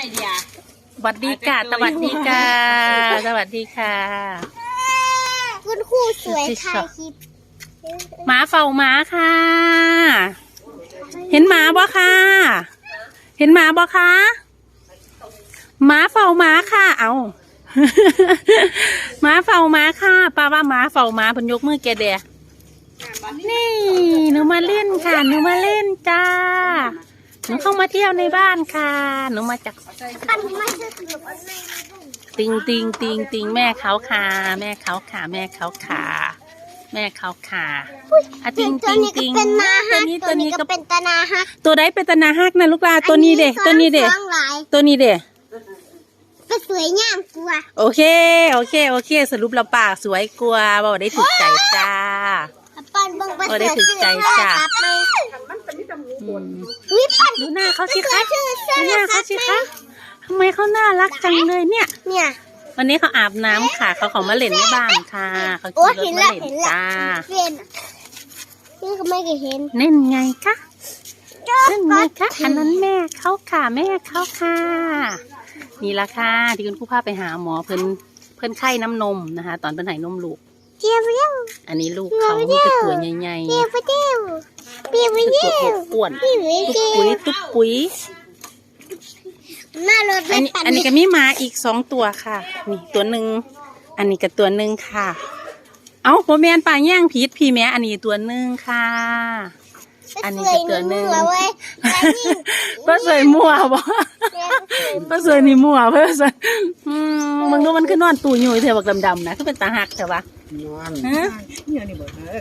ไอเดียสวัสดีค่ะสวัสดีค่ะสวัสดีค่ะคุณครูสวยถ่ายคลิปหมาเฝ้าหมาค่ะ เห็นหมาบ่ค่ะ เห็นหมาบ่คะหมาเฝ้าหมาค่ะ เอาหมาเฝ้าหมาค่ะป้าว่าหมาเฝ้าหมาเพนยกมือแกแดนี่หนูมาเล่นค่ะหนูมาเล่นจ้าห นูเข้ามาเที่ยวในบ้านค่ะ หนูมาจากปันไม่ใช่ขนมอะไรติงติงติงติงแม่เขาค่ะ แม่เขาค่ะ แม่เขาค่ะ แม่เขาค่ะอะติงตัวติงนี้ก็ติงเป็นนาตัฮัวกนี้ตัตัววนี้นี้ก็ก็เป็นตานาฮักตัวใดเป็นตานาฮักนะลูกลาตัวนี้เด็ตัวนี้เด็อัสองหลายตัวนี้เด็ก็สวยงามกว่าโอเค โอเค โอเค สรุปเราปากสวยกว่าบอกได้ถูกใจจ้าปันเบิ่งไปโอ้ได้ถึงใจจ้ะ อืมวิปันดูหน้าเขาสิคะชื่อดูหน้าเขาสิคะทำไมเขาน่ารักจังเลยเนี่ย เนี่ย วันนี้เขาอาบน้ำค่ะ เขาขอมาเล่นในบ้านค่ะ เขาโอ้ขี่รเห็ถนมาละเล่นเห็นละจ้าเห็นนี่ก็ไม่เคยเห็นเล่นไงคะเล่นไงคะอันนั้นแม่เขาค่ะแม่เขาค่ะ นี่ละค่ะที่คุณครูพาไปหาหมอเพิ่นเพิ่นไข้น้ำนมนะคะ ตอนเพิ่นให้นมลูกเจียวเจียวอันนี้ลูกเขามีแต่ตัวใหญ่เจียวเจียวเจียว ๆเจีตัวยวอ้วนพี่วิๆเจีตุ๊กยปุ๋ยตุ๊กปุ๋ยน้ารถอันนี้อันนี้ก็มีหมาอีกสองตัวค่ะ นี่ตัวหนึ่งอันนี้ก็ตัวหนึ่งค่ะ เอาโปแมนป่าแย่งผิดพี่แม่อันนี้ตัวหนึ่งค่ะ อันนี้ก็ตัวหนึ่งป้าสวยมั่วบ่ป้าสวยนี่มั่วเพื่อสวยมึงดูมันคือนอนตู่อยู่เถอะบักดำๆนะคือเป็นตาหักเถอะวะนอนฮะเนี่ยนี่บอกเออ